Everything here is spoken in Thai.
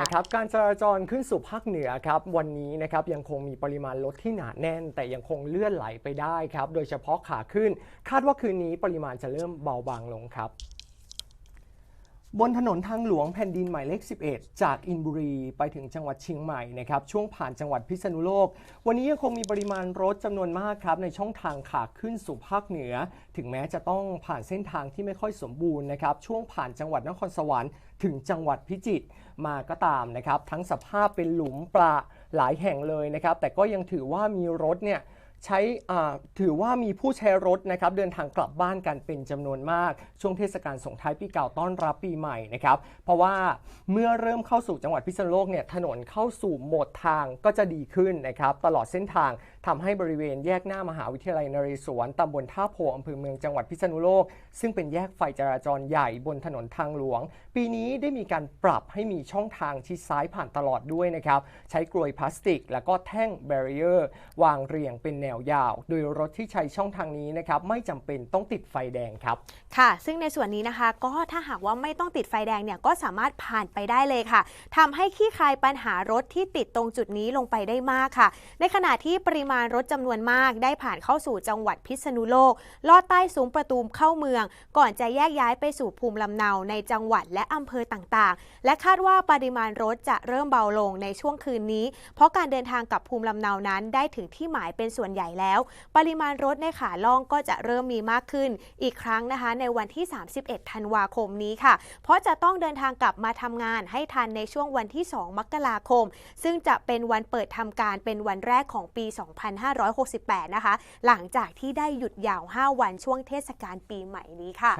นะครับการจราจรขึ้นสู่ภาคเหนือครับวันนี้นะครับยังคงมีปริมาณรถที่หนาแน่น แต่ยังคงเลื่อนไหลไปได้ครับ โดยเฉพาะขาขึ้น คาดว่าคืนนี้ปริมาณจะเริ่มเบาบางลงครับ บนถนนทางหลวงแผ่นดินหมายเลข 11 จากอินบุรีไปถึงจังหวัดเชียงใหม่นะครับช่วงผ่านจังหวัดพิษณุโลก วันนี้ยังคงมีปริมาณรถจำนวนมากครับในช่องทางขาขึ้นสู่ภาคเหนือ ถึงแม้จะต้องผ่านเส้นทางที่ไม่ค่อยสมบูรณ์นะครับช่วงผ่านจังหวัดนครสวรรค์ถึงจังหวัดพิจิตรมาก็ตามนะครับทั้งสภาพเป็นหลุมปลาหลายแห่งเลยนะครับแต่ก็ยังถือว่ามีรถเนี่ย ใช้ถือว่ามีผู้ใช้รถนะครับเดินทางกลับบ้านกันเป็นจำนวนมาก ช่วงเทศกาลส่งท้ายปีเก่าต้อนรับปีใหม่นะครับเพราะว่าเมื่อเริ่มเข้าสู่จังหวัดพิษณุโลกเนี่ยถนนเข้าสู่โหมดทางก็จะดีขึ้นนะครับตลอดเส้นทางทำให้บริเวณแยกหน้ามหาวิทยาลัยนเรศวรตำบลท่าโพอำเภอเมืองจังหวัดพิษณุโลก ซึ่งเป็นแยกไฟจราจรใหญ่บนถนนทางหลวง ปีนี้ได้มีการปรับให้มีช่องทางชิดซ้ายผ่านตลอดด้วยนะครับใช้กลวยพลาสติก แล้วก็แท่งแบรีเออร์วางเรียงเป็นแนวยาว โดยรถที่ใช้ช่องทางนี้นะครับไม่จำเป็นต้องติดไฟแดงครับ ค่ะ ซึ่งในส่วนนี้นะคะ ก็ถ้าหากว่าไม่ต้องติดไฟแดงเนี่ยก็สามารถผ่านไปได้เลยค่ะทำให้ขี้คายปัญหารถที่ติดตรงจุดนี้ลงไปได้มากค่ะ ในขณะที่ปริมาณรถจำนวนมาก ได้ผ่านเข้าสู่จังหวัดพิษณุโลกลอดใต้ซุ้มประตูเข้าเมือง ก่อนจะแยกย้ายไปสู่ภูมิลำเนาในจังหวัดและอำเภอต่างๆ และคาดว่าปริมาณรถจะเริ่มเบาลงในช่วงคืนนี้ เพราะการเดินทางกับภูมิลำเนานั้นได้ถึงที่หมายเป็นส่วนใหญ่แล้ว ปริมาณรถในขาล่องก็จะเริ่มมีมากขึ้นอีกครั้งนะคะ ในวันที่ 31 ธันวาคมนี้ค่ะ เพราะจะต้องเดินทางกลับมาทำงานให้ทันในช่วงวันที่ 2 มกราคม ซึ่งจะเป็นวันเปิดทำการเป็นวันแรกของปี 2568 นะคะ หลังจากที่ได้หยุดยาว 5 วันช่วงเทศกาลปีใหม่นี้ค่ะ